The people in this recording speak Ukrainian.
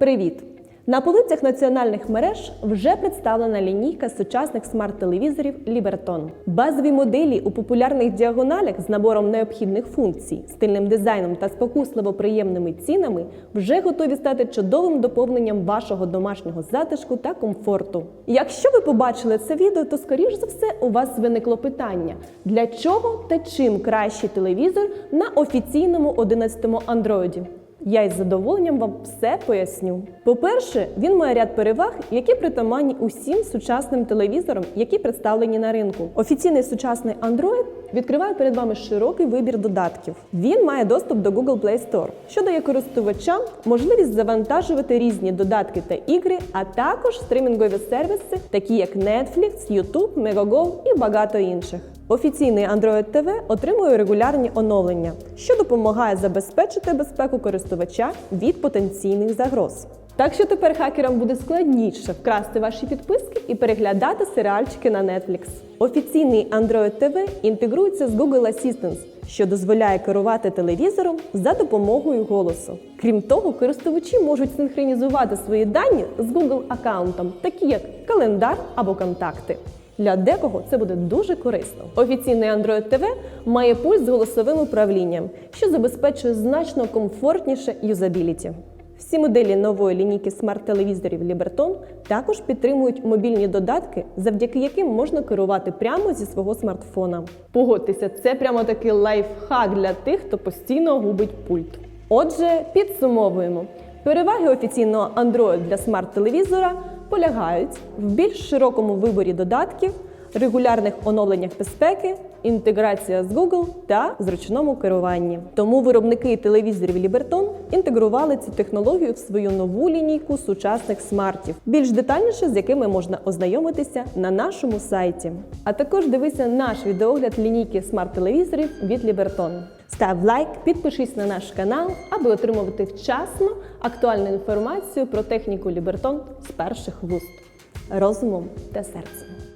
Привіт! На полицях національних мереж вже представлена лінійка сучасних смарт-телевізорів Liberton. Базові моделі у популярних діагоналях з набором необхідних функцій, стильним дизайном та спокусливо приємними цінами вже готові стати чудовим доповненням вашого домашнього затишку та комфорту. Якщо ви побачили це відео, то скоріш за все у вас виникло питання: для чого та чим кращий телевізор на офіційному 11-му андроїді? Я із задоволенням вам все поясню. По-перше, він має ряд переваг, які притаманні усім сучасним телевізорам, які представлені на ринку. Офіційний сучасний Android відкриває перед вами широкий вибір додатків. Він має доступ до Google Play Store, що дає користувачам можливість завантажувати різні додатки та ігри, а також стрімінгові сервіси, такі як Netflix, YouTube, Megogo і багато інших. Офіційний Android TV отримує регулярні оновлення, що допомагає забезпечити безпеку користувача від потенційних загроз. Так що тепер хакерам буде складніше вкрасти ваші підписки і переглядати серіальчики на Netflix. Офіційний Android TV інтегрується з Google Assistant, що дозволяє керувати телевізором за допомогою голосу. Крім того, користувачі можуть синхронізувати свої дані з Google аккаунтом, такі як календар або контакти. Для декого це буде дуже корисно. Офіційний Android TV має пульт з голосовим управлінням, що забезпечує значно комфортніше юзабіліті. Всі моделі нової лінійки смарт-телевізорів Liberton також підтримують мобільні додатки, завдяки яким можна керувати прямо зі свого смартфона. Погодьтеся, це прямо такий лайфхак для тих, хто постійно губить пульт. Отже, підсумовуємо. Переваги офіційного Android для смарт-телевізора полягають в більш широкому виборі додатків, регулярних оновленнях безпеки, інтеграція з Google та зручному керуванні. Тому виробники телевізорів Liberton інтегрували цю технологію в свою нову лінійку сучасних смартів, більш детальніше з якими можна ознайомитися на нашому сайті. А також дивися наш відеогляд лінійки смарт-телевізорів від Liberton. Став лайк, підпишись на наш канал, аби отримувати вчасно актуальну інформацію про техніку Liberton з перших вуст розумом та серцем.